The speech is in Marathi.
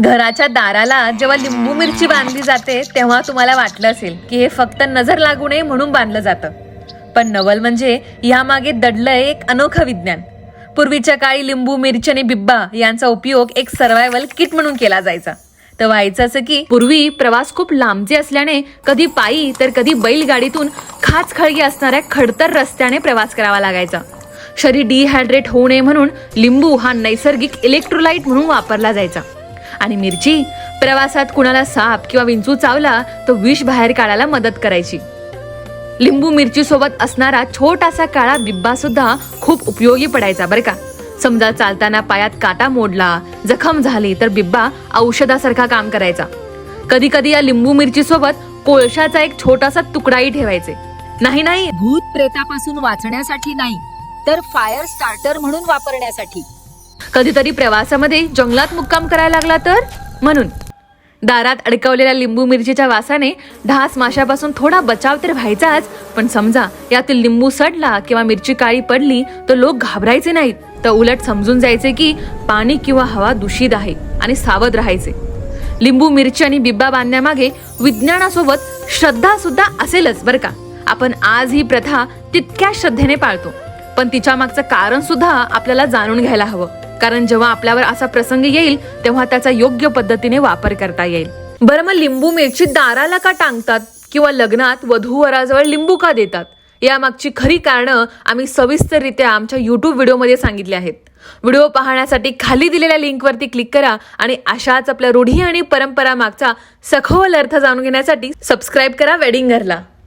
घराच्या दाराला जेव्हा लिंबू मिरची बांधली जाते तेव्हा तुम्हाला वाटलं असेल की हे फक्त नजर लागू नये म्हणून बांधलं जातं. पण नवल म्हणजे यामागे दडलंय एक अनोखं विज्ञान. पूर्वीच्या काळी लिंबू मिरची आणि बिब्बा यांचा उपयोग एक सर्वायवल किट म्हणून केला जायचा. तर व्हायचं असं की पूर्वी प्रवास खूप लांबचे असल्याने कधी पायी तर कधी बैलगाडीतून खाच खळगी असणाऱ्या खडतर रस्त्याने प्रवास करावा लागायचा. शरीर डिहायड्रेट होऊ नये म्हणून लिंबू हा नैसर्गिक इलेक्ट्रोलाइट म्हणून वापरला जायचा. आणि मिरची? प्रवासात कुणाला साप किंवा विंचू चावला तर विष बाहेर काढायला मदत करायची. लिंबू मिरची सोबत असणारा छोटासा काळा बिब्बा सुद्धा खूप उपयोगी पडायचा बरं का. समजा चालताना पायात काटा मोडला जखम झाली तर बिब्बा औषधासारखा काम करायचा. कधी कधी या लिंबू मिरची सोबत कोळशाचा एक छोटासा तुकडाही ठेवायचे. नाही नाही. भूत प्रेतापासून वाचण्यासाठी नाही तर फायर स्टार्टर म्हणून वापरण्यासाठी. कधीतरी प्रवासामध्ये जंगलात मुक्काम करायला लागला तर? म्हणून. दारात अडकवलेल्या लिंबू मिरचीच्या वासाने ढास माशापासून थोडा बचाव तर व्हायचाच पण समजा यातील लिंबू सडला किंवा मिरची काळी पडली तर लोक घाबरायचे नाहीत. तर उलट समजून जायचे की पाणी किंवा हवा दूषित आहे आणि सावध राहायचे. लिंबू मिरची आणि बिब्बा बांधण्यामागे विज्ञानासोबत श्रद्धा सुद्धा असेलच बरं का. आपण आज ही प्रथा तितक्या श्रद्धेने पाळतो. पण तिच्या मागचं कारण सुद्धा आपल्याला जाणून घ्यायला हवं. कारण जेव्हा आपल्यावर असा प्रसंग येईल तेव्हा त्याचा योग्य पद्धतीने वापर करता येईल. बरं मग लिंबू मिरची दाराला का टांगतात किंवा लग्नात वधू वराजवळ लिंबू का देतात? यामागची खरी कारणं आम्ही सविस्तररित्या आमच्या युट्यूब व्हिडिओमध्ये सांगितली आहेत. व्हिडिओ पाहण्यासाठी खाली दिलेल्या लिंकवरती क्लिक करा आणि अशाच आपल्या रूढी आणि परंपरा मागचा सखोल अर्थ जाणून घेण्यासाठी सबस्क्राईब करा वेडिंग घरला